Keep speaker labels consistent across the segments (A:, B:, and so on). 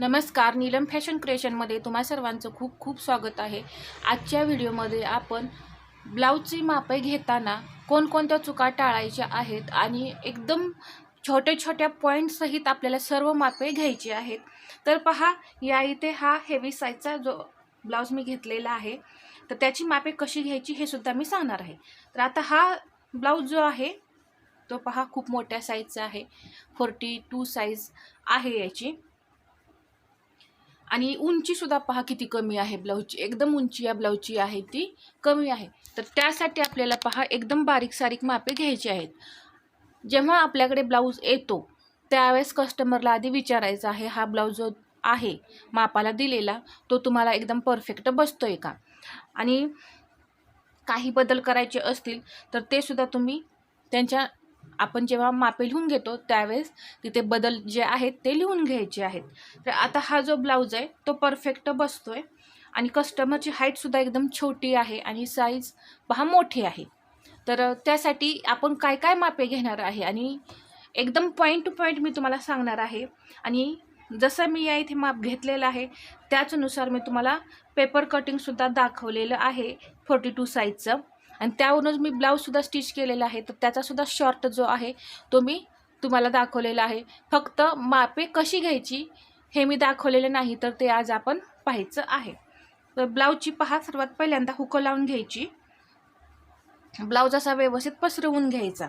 A: नमस्कार नीलम फॅशन क्रिएशनमध्ये तुम्हा सर्वांचं खूप खूप स्वागत आहे. आजच्या व्हिडिओमध्ये आपण ब्लाऊजची मापे घेताना कोणकोणत्या चुका टाळायच्या आहेत आणि एकदम छोट्या छोट्या पॉईंटसहित आपल्याला सर्व मापे घ्यायची आहेत. तर पहा या इथे हा हेवी साईजचा जो ब्लाऊज मी घेतलेला आहे तर त्याची मापे कशी घ्यायची हे सुद्धा मी सांगणार आहे. तर आता हा ब्लाऊज जो आहे तो पहा खूप मोठ्या साईजचा आहे. फोर्टी टू साईज आहे याची. आणि उंचीसुद्धा पहा किती कमी आहे ब्लाऊजची. एकदम उंची या ब्लाऊजची आहे ती कमी आहे. तर त्यासाठी आपल्याला पहा एकदम बारीक सारीक मापे घ्यायची आहेत. जेव्हा आपल्याकडे ब्लाऊज येतो त्यावेळेस कस्टमरला आधी विचारायचं आहे हा ब्लाऊज जो आहे मापाला दिलेला तो तुम्हाला एकदम परफेक्ट बसतो आहे का? आणि काही बदल करायचे असतील तर ते सुद्धा तुम्ही त्यांच्या आपण जेव्हा मापे लिहून घेतो त्यावेळेस तिथे बदल जे आहेत ते लिहून घ्यायचे आहेत. तर आता हा जो ब्लाऊज आहे तो परफेक्ट बसतो आहे आणि कस्टमरची हाईटसुद्धा एकदम छोटी आहे आणि साईज पहा मोठी आहे. तर त्यासाठी आपण काय काय मापे घेणार आहे? आणि एकदम पॉईंट टू पॉईंट मी तुम्हाला सांगणार आहे. आणि जसं मी या इथे माप घेतलेलं आहे त्याचनुसार मी तुम्हाला पेपर कटिंगसुद्धा दाखवलेलं आहे फोर्टी टू साईजचं आणि त्यावरूनच मी ब्लाऊजसुद्धा स्टिच केलेला आहे. तर त्याचासुद्धा शॉर्ट जो आहे तो मी तुम्हाला दाखवलेला आहे. फक्त मापे कशी घ्यायची हे मी दाखवलेलं नाही तर ते आज आपण पाहायचं आहे. तर ब्लाऊजची पहा सर्वात पहिल्यांदा हुकं लावून घ्यायची. ब्लाऊज असा व्यवस्थित पसरवून घ्यायचा.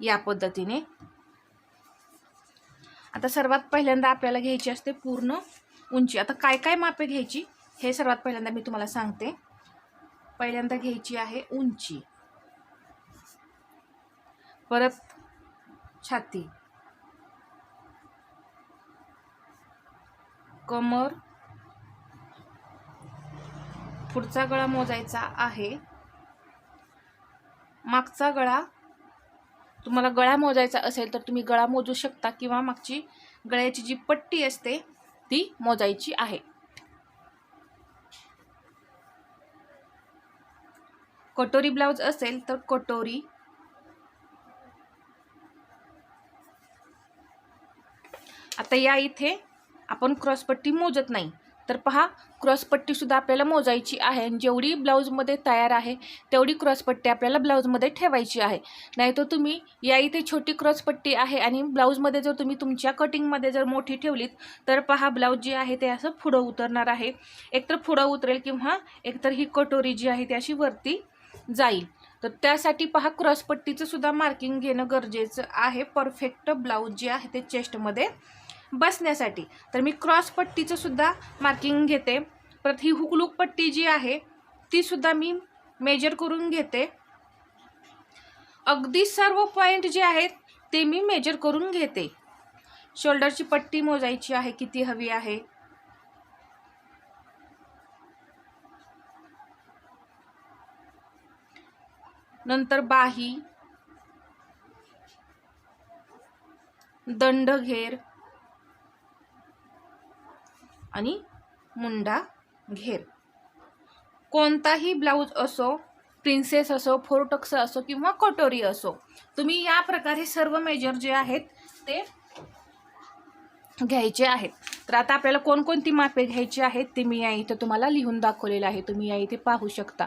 A: या पद्धतीने. आता सर्वात पहिल्यांदा आपल्याला घ्यायची असते पूर्ण उंची. आता काय काय मापे घ्यायची हे सर्वात पहिल्यांदा मी तुम्हाला सांगते. पहिल्यांदा घ्यायची आहे उंची. परत छाती. कमर. पुढचा गळा मोजायचा आहे. मागचा गळा. तुम्हाला गळा मोजायचा असेल तर तुम्ही गळा मोजू शकता किंवा मागची गळ्याची जी पट्टी असते ती मोजायची आहे. कटोरी ब्लाऊज असेल तर कटोरी. आता या इथे आपण क्रॉसपट्टी मोजत नाही. तर पहा क्रॉसपट्टीसुद्धा आपल्याला मोजायची आहे. आणि जेवढी ब्लाऊजमध्ये तयार आहे तेवढी क्रॉसपट्टी आपल्याला ब्लाऊजमध्ये ठेवायची आहे. नाही तर तुम्ही या इथे छोटी क्रॉसपट्टी आहे आणि ब्लाऊजमध्ये जर तुम्ही तुमच्या कटिंगमध्ये जर मोठी ठेवलीत तर पहा ब्लाऊज जे आहे ते असं पुढं उतरणार आहे. एकतर पुढं उतरेल किंवा एकतर ही कटोरी जी आहे ती अशी वरती जाईल. तर त्यासाठी पहा क्रॉसपट्टीचं सुद्धा मार्किंग घेणं गरजेचं आहे. परफेक्ट ब्लाऊज जे आहे ते चेस्टमध्ये बसण्यासाठी. तर मी क्रॉसपट्टीचं सुद्धा मार्किंग घेते. परत ही हुकलूक पट्टी जी आहे ती सुद्धा मी मेजर करून घेते. अगदी सर्व पॉईंट जे आहेत ते मी मेजर करून घेते. शोल्डरची पट्टी मोजायची आहे किती हवी आहे. नंतर बाही. दंडघेर. आणि मुंडा घेर कोणताही ब्लाऊज असो प्रिन्सेस असो फोरटक्स असो किंवा कटोरी असो तुम्ही या प्रकारे सर्व मेजर जे आहेत ते घ्यायचे आहेत. तर आता आपल्याला कोणकोणती मापे घ्यायची आहेत ते मी या इथे तुम्हाला लिहून दाखवलेलं आहे. तुम्ही या इथे पाहू शकता.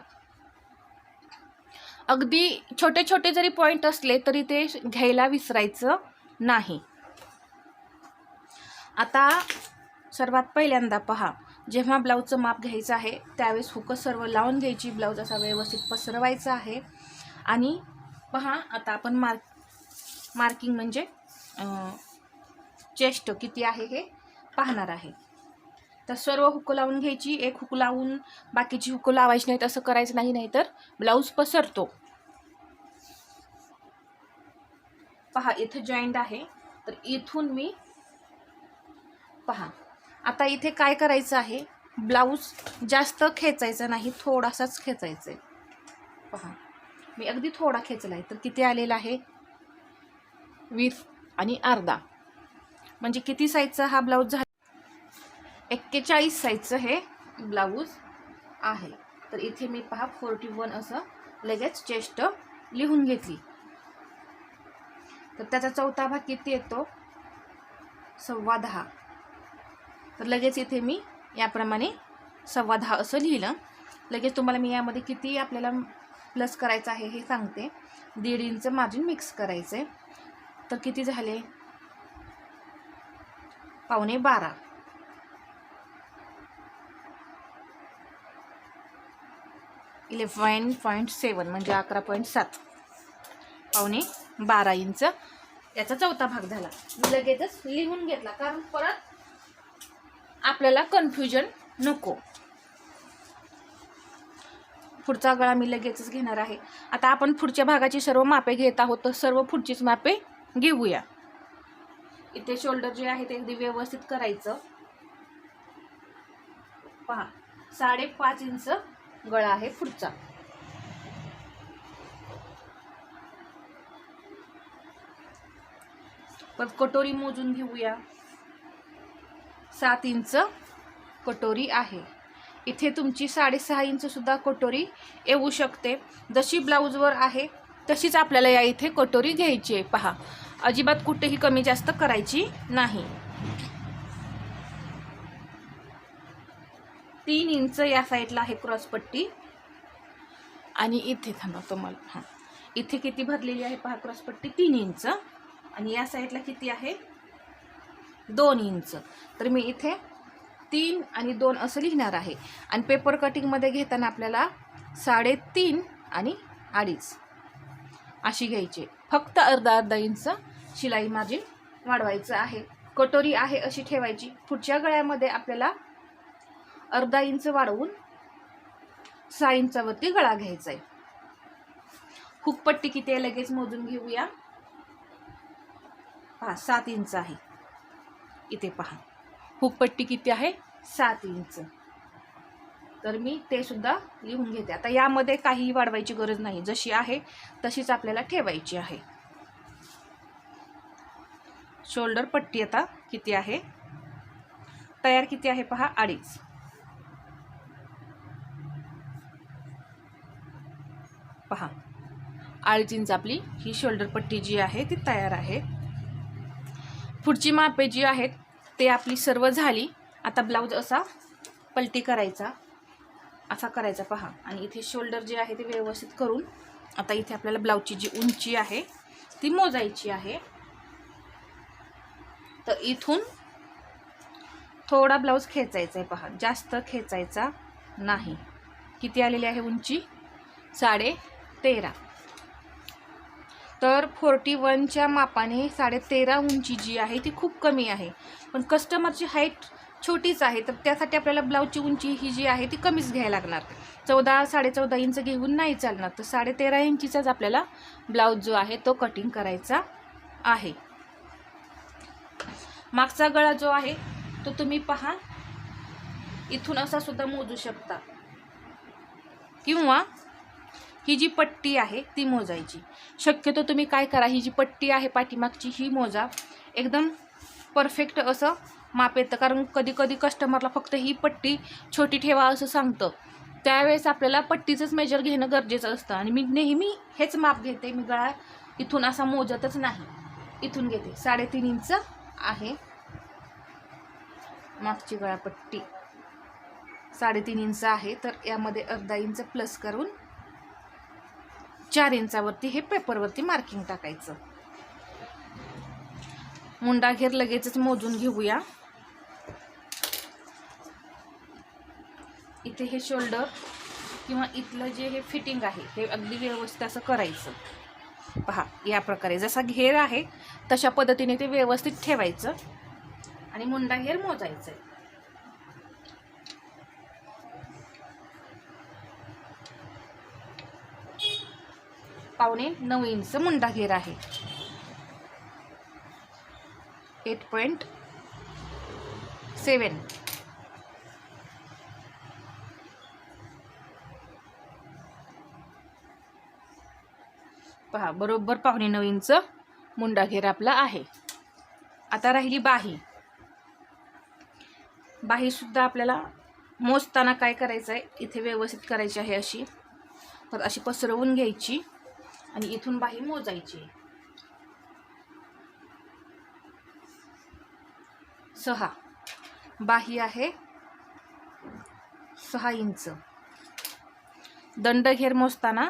A: अगदी छोटे छोटे जरी पॉईंट असले तरी ते घ्यायला विसरायचं नाही. आता सर्वात पहिल्यांदा पहा जेव्हा ब्लाऊजचं माप घ्यायचं आहे त्यावेळेस हुकं सर्व लावून घ्यायची ब्लाऊज असा व्यवस्थित पसरवायचा आहे. आणि पहा आता आपण मार्क मार्किंग म्हणजे चेस्ट किती आहे हे पाहणार आहे. तर सर्व हुकं लावून घ्यायची एक हुक लावून बाकीची हुकं लावायची नाहीत असं करायचं नाही नाही तर ब्लाऊज पसरतो. पहा इथं जॉईंट आहे. तर इथून मी पहा. आता इथे काय करायचं आहे? ब्लाऊज जास्त खेचायचा नाही थोडासाच खेचायचा आहे पहा. मी अगदी थोडा खेचला आहे. तर किती आलेला आहे? वीस आणि अर्धा. म्हणजे किती साईजचा हा ब्लाऊज झाला? एक्केचाळीस साईजचं हे ब्लाऊज आहे. तर इथे मी पहा फोर्टी वन असं लगेच चेस्ट लिहून घेतली. तर त्याचा चौथा भाग किती येतो? सव्वा दहा. तर लगेच इथे मी याप्रमाणे सव्वा दहा असं लिहिलं. लगेच तुम्हाला मी यामध्ये किती आपल्याला प्लस करायचं आहे हे सांगते. दीड इंच मार्जिन मिक्स करायचं आहे तर किती झाले? पावणे बारा. इलेवन पॉईंट सेवन म्हणजे अकरा पॉईंट सात. पावणे बारा इंच. याचा चौथा भाग झाला. मी लगेचच लिहून घेतला. कारण परत आपल्याला कन्फ्युजन नको. पुढचा गळा मी लगेचच घेणार आहे. आता आपण पुढच्या भागाची सर्व मापे घेत आहोत. तर सर्व पुढचीच मापे घेऊया. इथे शोल्डर जे आहे ते अगदी व्यवस्थित करायचं. पहा. साडेपाच इंच गळा आहे पुढचा. परत कटोरी मोजून घेऊया. सात इंच कटोरी आहे. इथे तुमची साडेसहा इंचसुद्धा कटोरी येऊ शकते. जशी ब्लाऊजवर आहे तशीच आपल्याला या इथे कटोरी घ्यायची आहे. पहा अजिबात कुठेही कमी जास्त करायची नाही. तीन इंच या साईडला आहे क्रॉसपट्टी आणि इथे थांबा तुम्हाला हां. इथे किती भरलेली आहे पहा क्रॉसपट्टी तीन इंच. आणि या साईडला किती आहे? दोन इंच. तर मी इथे तीन आणि दोन असं लिहिणार आहे. आणि पेपर कटिंगमध्ये घेताना आपल्याला साडेतीन आणि अडीच अशी घ्यायची. फक्त अर्धा अर्धा इंच शिलाई मार्जिन वाढवायचं आहे. कटोरी आहे अशी ठेवायची. पुढच्या गळ्यामध्ये आपल्याला अर्धा इंच वाढवून सहा इंचावरती गळा घ्यायचा आहे हुकपट्टी किती आहे? लगेच मोजून घेऊया. पहा सात इंच आहे. इथे पहा. हुकपट्टी किती आहे? सात इंच. तर मी ते सुद्धा लिहून घेते. आता यामध्ये काहीही वाढवायची गरज नाही. जशी आहे तशीच आपल्याला ठेवायची आहे. शोल्डर पट्टी आता किती आहे? तयार किती आहे पहा? अडीच. पहा. अडीच इंच आपली ही शोल्डर पट्टी जी आहे ती तयार आहे. पुढची मापे जी आहेत ते आपली सर्व झाली. आता ब्लाऊज असा पलटी करायचा. असा करायचा पहा. आणि इथे शोल्डर जे आहे ते व्यवस्थित करून आता इथे आपल्याला ब्लाऊजची जी उंची आहे ती मोजायची आहे. तर इथून थोडा ब्लाऊज खेचायचा आहे पहा. जास्त खेचायचा नाही. किती आलेली आहे उंची? साडे तेरा. तर फोर्टी वनच्या मापाने साडेतेरा उंची जी आहे ती खूप कमी आहे. पण कस्टमरची हाईट छोटीच आहे तर त्यासाठी आपल्याला ब्लाऊजची उंची ही जी आहे ती कमीच घ्यायला लागणार. चौदा साडेचौदा इंच घेऊन नाही चालणार तर साडेतेरा इंचीचाच आपल्याला ब्लाऊज जो आहे तो कटिंग करायचा आहे. मागचा गळा जो आहे तो तुम्ही पहा. इथून असा सुद्धा मोजू शकता. किंवा ही जी पट्टी आहे ती मोजायची. शक्यतो तुम्ही काय करा ही जी पट्टी आहे पाठीमागची ही मोजा. एकदम परफेक्ट असं माप येतं. कारण कधी कधी कस्टमरला फक्त ही पट्टी छोटी ठेवा असं सांगतं. त्यावेळेस आपल्याला पट्टीचंच मेजर घेणं गरजेचं असतं. आणि मी नेहमी हेच माप घेते. मी गळा इथून असा मोजतच नाही. इथून घेते. साडेतीन इंच आहे मागची गळापट्टी. साडेतीन इंच आहे. तर यामध्ये अर्धा इंच प्लस करून चार इंचावरती हे पेपरवरती मार्किंग टाकायचं. मुंडा घेर लगेचच मोजून घेऊया. इथे हे शोल्डर किंवा इथलं जे हे फिटिंग आहे हे अगदी व्यवस्थित असं करायचं. पहा या प्रकारे जसा घेर आहे तशा पद्धतीने ते व्यवस्थित ठेवायचं आणि मुंडा घेर मोजायचं पावणे नऊ इंच मुंडा घेर आहे. एट पॉईंट सेवन पहा बरोबर पावणे नऊ इंच मुंडा घेर आपला आहे. आता राहिली बाही. बाहीसुद्धा आपल्याला मोजताना काय करायचं आहे इथे व्यवस्थित करायची आहे अशी. तर अशी पसरवून घ्यायची. आणि इथून बाही मोजायची. सहा. बाही आहे सहा इंच. दंडघेर मोजताना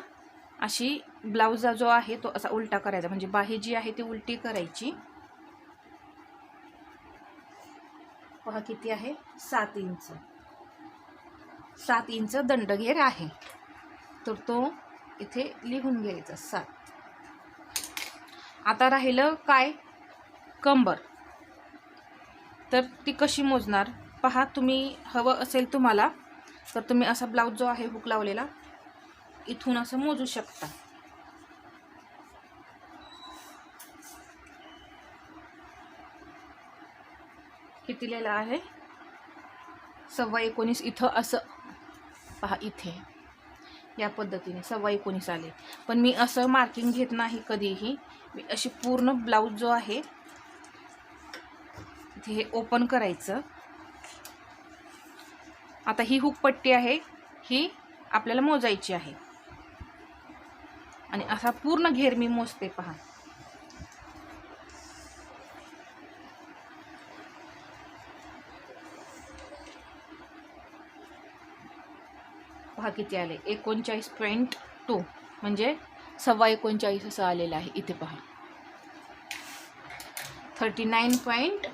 A: अशी ब्लाऊज जो आहे तो असा उलटा करायचा. म्हणजे बाही जी आहे ती उलटी करायची. पहा किती आहे? सात इंच. सात इंच दंडघेर आहे. तर तो इथे लिहून घ्यायचं सात. आता राहिलं काय? कंबर. तर ती कशी मोजणार? पहा तुम्ही हवं असेल तुम्हाला तर तुम्ही असा ब्लाऊज जो आहे हुक लावलेला इथून असं मोजू शकता. किती लिहिलं आहे? सव्वा एकोणीस इथं असं. पहा इथे. या पद्धतीने सव्वा एकोणीस आले. पण मी असं मार्किंग घेत नाही कधीही. मी अशी पूर्ण ब्लाऊज जो आहे इथे हे ओपन करायचं. आता ही हुक पट्टी आहे ही आपल्याला मोजायची आहे. आणि असा पूर्ण घेर मी मोजते पहा. पहा किती आले. एकोणचाळीस पॉईंट टू म्हणजे सव्वा एकोणचाळीस असं आलेलं आहे. इथे पहा. थर्टी नाईन पॉईंट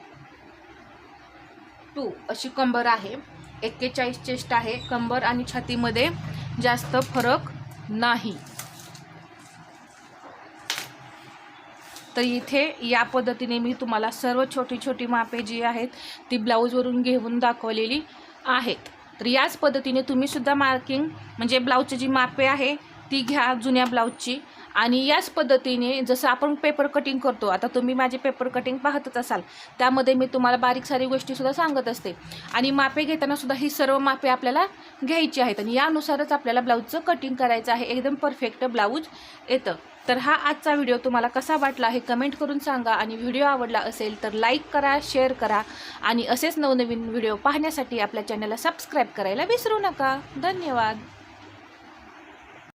A: टू अशी कंबर आहे. एक्केचाळीस चेस्ट आहे. कंबर आणि छातीमध्ये जास्त फरक नाही. तर इथे या पद्धतीने मी तुम्हाला सर्व छोटी छोटी मापे जी आहेत ती ब्लाऊजवरून घेऊन दाखवलेली आहेत. तर याच पद्धतीने तुम्हीसुद्धा मार्किंग म्हणजे ब्लाऊजची जी मापे आहे ती घ्या जुन्या ब्लाऊजची आणि याच पद्धतीने जसं आपण पेपर कटिंग करतो आता तुम्ही माझे पेपर कटिंग पाहतच असाल त्यामध्ये मी तुम्हाला बारीक सारी गोष्टीसुद्धा सांगत असते. आणि मापे घेतानासुद्धा ही सर्व मापे आपल्याला घ्यायची आहेत. आणि यानुसारच आपल्याला ब्लाऊजचं कटिंग करायचं आहे. एकदम परफेक्ट ब्लाऊज येतं. तर हा आजचा व्हिडिओ तुम्हाला कसा वाटला हे कमेंट करून सांगा. आणि व्हिडिओ आवडला असेल तर लाईक करा शेअर करा. आणि असेच नवनवीन व्हिडिओ पाहण्यासाठी आपल्या चॅनलला सबस्क्राईब करायला विसरू नका. धन्यवाद.